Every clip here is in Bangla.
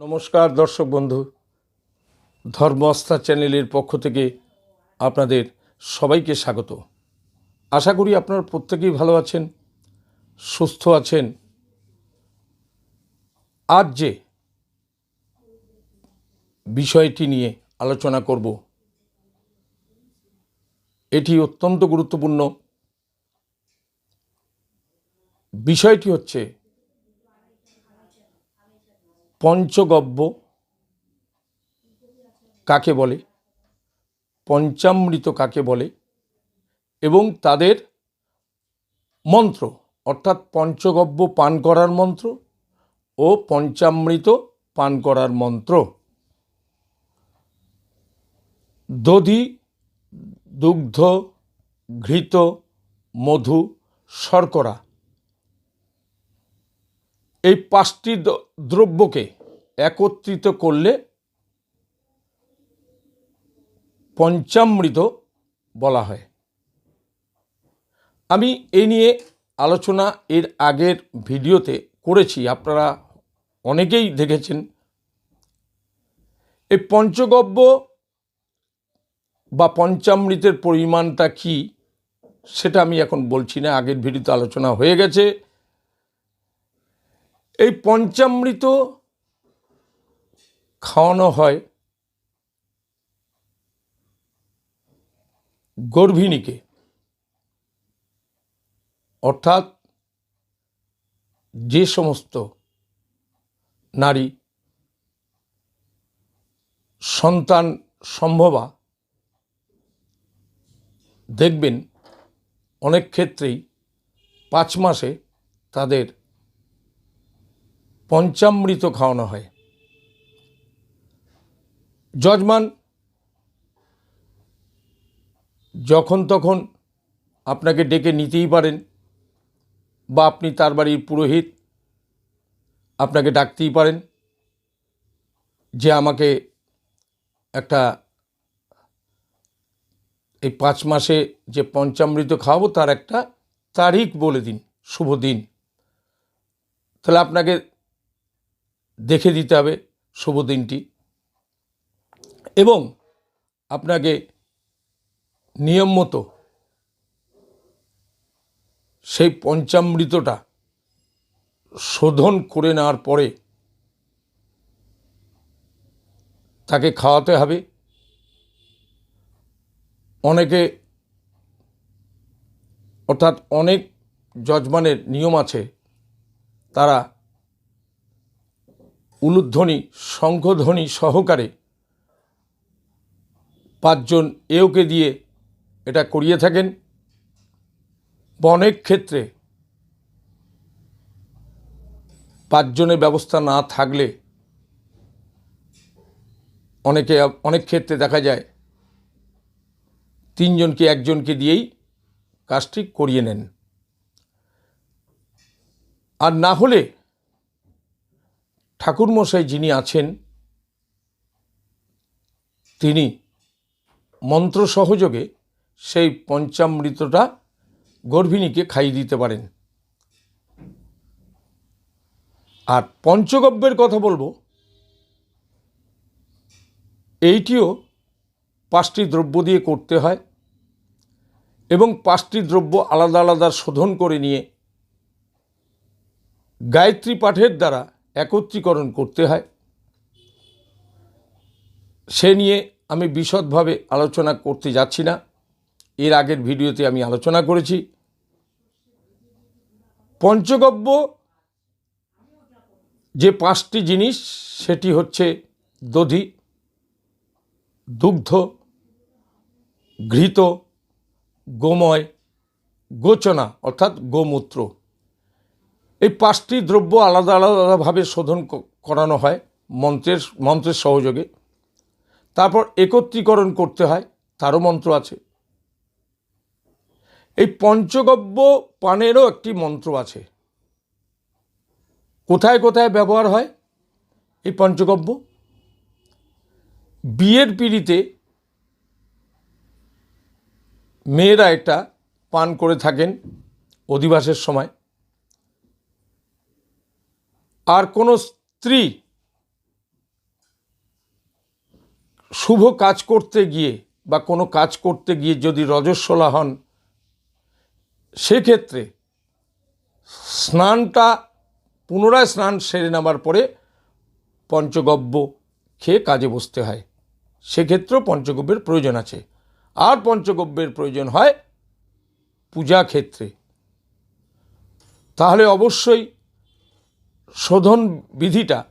নমস্কার, দর্শক বন্ধু। ধর্ম আস্থা চ্যানেলের পক্ষ থেকে আপনাদের সবাইকে স্বাগত। আশা করি আপনারা প্রত্যেকেই ভালো আছেন, সুস্থ আছেন। আজ যে বিষয়টি নিয়ে আলোচনা করব, এটি অত্যন্ত গুরুত্বপূর্ণ। বিষয়টি হচ্ছে পঞ্চগব্য, কাকে বলে? পঞ্চামৃত কাকে বলে? এবং তাদের মন্ত্র, অর্থাৎ পঞ্চগব্য পান করার মন্ত্র ও পঞ্চামৃত পান করার মন্ত্র। দধি, দুগ্ধ, ঘৃত, মধু, শর্করা এই পাঁচটি দ্রব্যকে একত্রিত করলে পঞ্চামৃত বলা হয়। আমি এই নিয়ে আলোচনা এর আগের ভিডিওতে করেছি, আপনারা অনেকেই দেখেছেন। এই পঞ্চগব্য বা পঞ্চামৃতের পরিমাণটা কি, সেটা আমি এখন বলছি না। আগের ভিডিওতে আলোচনা হয়ে গেছে। এই পঞ্চামৃত খাওয়ানো হয় গর্ভিণীকে। অর্থাৎ যে সমস্ত নারী সন্তান সম্ভবা দেখবেন, অনেক ক্ষেত্রেই পাঁচ মাসে তাদের পঞ্চামৃত খাওয়ানো হয়। যজমান, যখন তখন আপনাকে ডেকে নিতেই পারেন বা আপনি তার বাড়ির পুরোহিত, আপনাকে ডাকতেই পারেন যে আমাকে একটা এই পাঁচ মাসে যে পঞ্চামৃত খাওয়াবো তার একটা তারিখ বলে দিন, শুভ দিন। তাহলে আপনাকে দেখে দিতে হবে শুভ দিনটি। এবং আপনাকে নিয়ম মতো সেই পঞ্চামৃতটা শোধন করে নেওয়ার পরে তাকে খাওয়াতে হবে। অনেকে অর্থাৎ অনেক যজমানের নিয়ম আছে, তারা উলুধ্বনি শঙ্খধ্বনি সহকারে পাঁচজন এওকে দিয়ে এটা করিয়ে থাকেন। অনেক ক্ষেত্রে পাঁচজনের ব্যবস্থা না থাকলে অনেকে, অনেক ক্ষেত্রে দেখা যায় তিনজনকে, একজনকে দিয়েই কাজটি করিয়ে নেন। আর না হলে ঠাকুরমশাই যিনি আছেন, তিনি মন্ত্র সহযোগে সেই পঞ্চামৃতটা গর্ভিণীকে খাইয়ে দিতে পারেন। আর পঞ্চগব্যের কথা বলব, এইটিও পাঁচটি দ্রব্য দিয়ে করতে হয় এবং পাঁচটি দ্রব্য আলাদা আলাদা শোধন করে নিয়ে গায়ত্রী পাঠের দ্বারা একত্রীকরণ করতে হয়। সে নিয়ে আমি বিশদভাবে আলোচনা করতে যাচ্ছি না। এর আগের ভিডিওতে আমি আলোচনা করেছি। পঞ্চগব্য যে পাঁচটি জিনিস, সেটি হচ্ছে দধি, দুগ্ধ, ঘৃত, গোময়, গোচনা, অর্থাৎ গোমূত্র। এই পাঁচটি দ্রব্য আলাদা আলাদাভাবে শোধন করানো হয়, মন্ত্রের মন্ত্রের সহযোগে। তারপর একত্রীকরণ করতে হয়, তারও মন্ত্র আছে। এই পঞ্চগব্য পানেরও একটি মন্ত্র আছে। কোথায় কোথায় ব্যবহার হয় এই পঞ্চগব্য? বিয়ের পিড়িতে মেয়েরা এটা পান করে থাকেন অধিবাসের সময়। আর কোনো স্ত্রী শুভ কাজ করতে গিয়ে বা কোনো কাজ করতে গিয়ে যদি রজস্বলা হন, সেক্ষেত্রে স্নানটা, পুনরায় স্নান সেরে নেবার পরে পঞ্চগব্য খেয়ে কাজে বসতে হয়। সেক্ষেত্রেও পঞ্চগব্যের প্রয়োজন আছে। আর পঞ্চগব্যের প্রয়োজন হয় পূজা ক্ষেত্রে। তাহলে অবশ্যই শোধন বিধিটা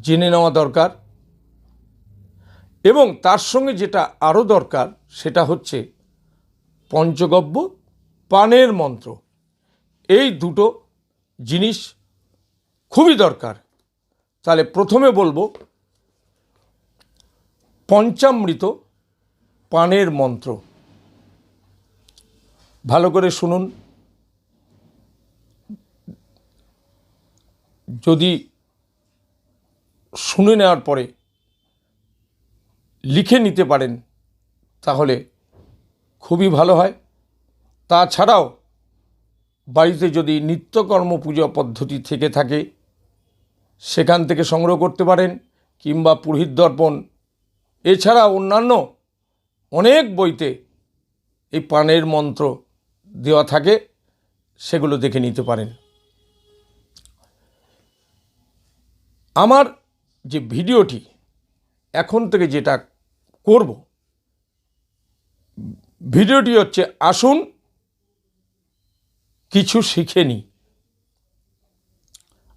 জেনে নেওয়া দরকার এবং তার সঙ্গে যেটা আরও দরকার সেটা হচ্ছে পঞ্চগব্য পানের মন্ত্র। এই দুটো জিনিস খুবই দরকার। তাহলে প্রথমে বলব পঞ্চামৃত পানের মন্ত্র। ভালো করে শুনুন। যদি শুনে নেওয়ার পরে লিখে নিতে পারেন, তাহলে খুবই ভালো হয়। তাছাড়াও বাড়িতে যদি নিত্যকর্ম পূজা পদ্ধতি থেকে থাকে, সেখান থেকে সংগ্রহ করতে পারেন, কিংবা পুরোহিত দর্পণ। এছাড়া অন্যান্য অনেক বইতে এই পানের মন্ত্র দেওয়া থাকে, সেগুলো দেখে নিতে পারেন। আমার যে ভিডিওটি, এখন থেকে যেটা করব, ভিডিওটি হচ্ছে আসুন কিছু শিখে নিই।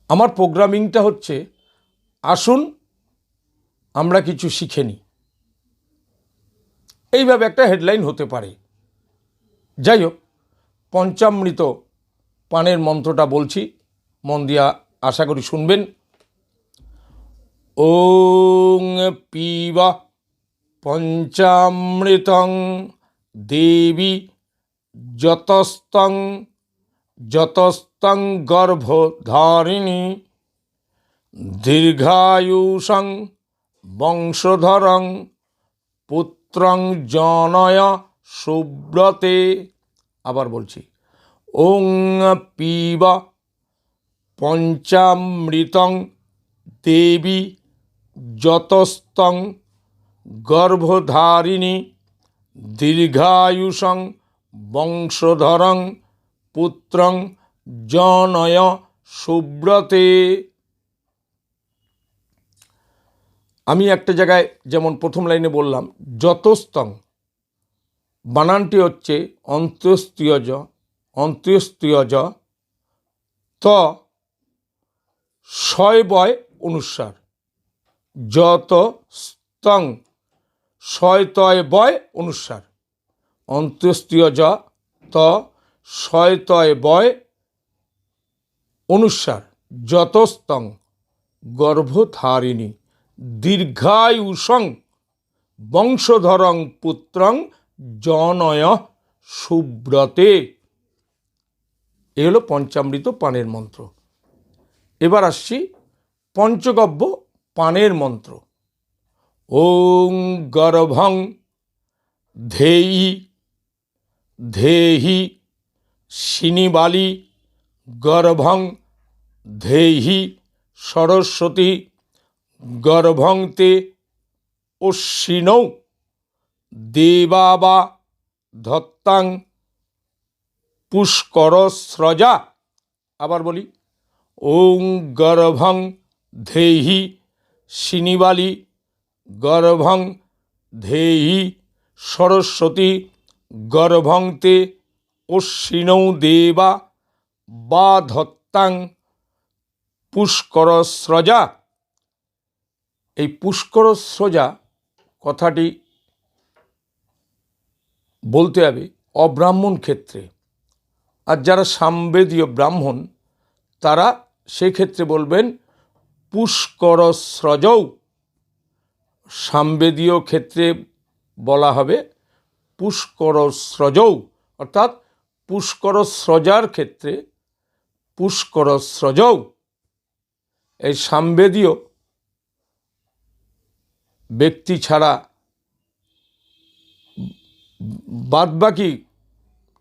আমার প্রোগ্রামিংটা হচ্ছে, আসুন আমরা কিছু শিখে নিই। এইভাবে একটা হেডলাইন হতে পারে। যাই হোক, পঞ্চামৃত পানের মন্ত্রটা বলছি, মন দিয়া আশা করি শুনবেন। ওং পিবা পঞ্চামৃতং দেবী যতস্তং যতস্তং গর্ভধারিণী দীর্ঘায়ুষং বংশধরং পুত্রং জনয় সুব্রতে আবার বলছি ওং পিব পঞ্চামৃতং দেবী যতস্তং গর্ভধারিণী দীর্ঘায়ুষং বংশধরং পুত্রং জনয় সুব্রতে। আমি একটা জায়গায় যেমন প্রথম লাইনে বললাম, যতস্তং, বানানটি হচ্ছে অন্ত্যস্তীয়জ অন্ত্যস্তীয়জ ত ছয় বয় অনুসার। যত স্তং শয় তয় বয় অনুসার। অন্ত্যস্তীয় জ ত ছয় তয় বয় অনুসার। যতস্তং গর্ভধারিণী দীর্ঘায়ুষং বংশধরং পুত্রং জনয় সুব্রতে। এ হলো পঞ্চামৃত পানের মন্ত্র। এবার আসছি পঞ্চগব্য পানের মন্ত্র। ওং গর্ভং ধেয়ি ধেহি, শিনিবালি, গর্ভং ধেহি, সরস্বতী, গর্ভং তে অশ্বিনৌ, দেবাবা ধত্তাং পুষ্কর স্রজা আবার বলি, ওং গর্ভং ধেহি শিনিবালি, গর্ভং ধেহি সরস্বতী, গর্ভংতে অশ্বিনৌ দেবা বা ধত্তাং পুষ্কর স্রজা এই পুষ্কর স্রজা কথাটি বলতে হবে অব্রাহ্মণ ক্ষেত্রে। আর যারা সামবেদীয় ব্রাহ্মণ, তারা সেক্ষেত্রে বলবেন পুষ্কর স্রজৌ সামবেদীয় ক্ষেত্রে বলা হবে পুষ্কর স্রজৌ অর্থাৎ পুষ্কর স্রজার ক্ষেত্রে পুষ্কর স্রজৌ এই সামবেদীয় ব্যক্তি ছাড়া বাদবাকি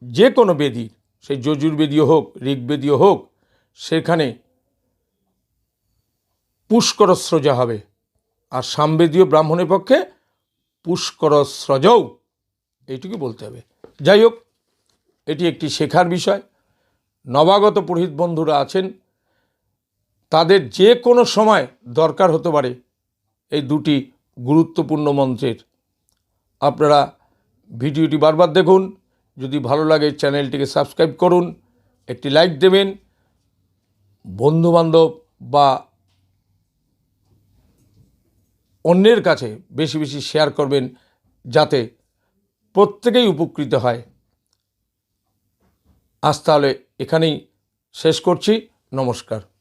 যে কোনো বেদী সেই যজুর্বেদীয় হোক, ঋগ্বেদীয় হোক, সেখানে পুষ্কর স্রজা হবে। আর সামবেদীয় ব্রাহ্মণের পক্ষে পুষ্কর স্রজৌ এইটুকু বলতে হবে। যাই হোক, এটি একটি শেখার বিষয়। নবাগত পুরোহিত বন্ধুরা আছেন। তাদের যে কোনো সময় দরকার হতে পারে এই দুটি গুরুত্বপূর্ণ মন্ত্রের। আপনারা ভিডিওটি বারবার দেখুন। যদি ভালো লাগে চ্যানেলটিকে সাবস্ক্রাইব করুন, একটি লাইক দেবেন। বন্ধুবান্ধব বা অন্যের কাছে বেশি বেশি শেয়ার করবেন যাতে প্রত্যেকেই উপকৃত হয়। আজ তাহলে এখানেই শেষ করছি। নমস্কার।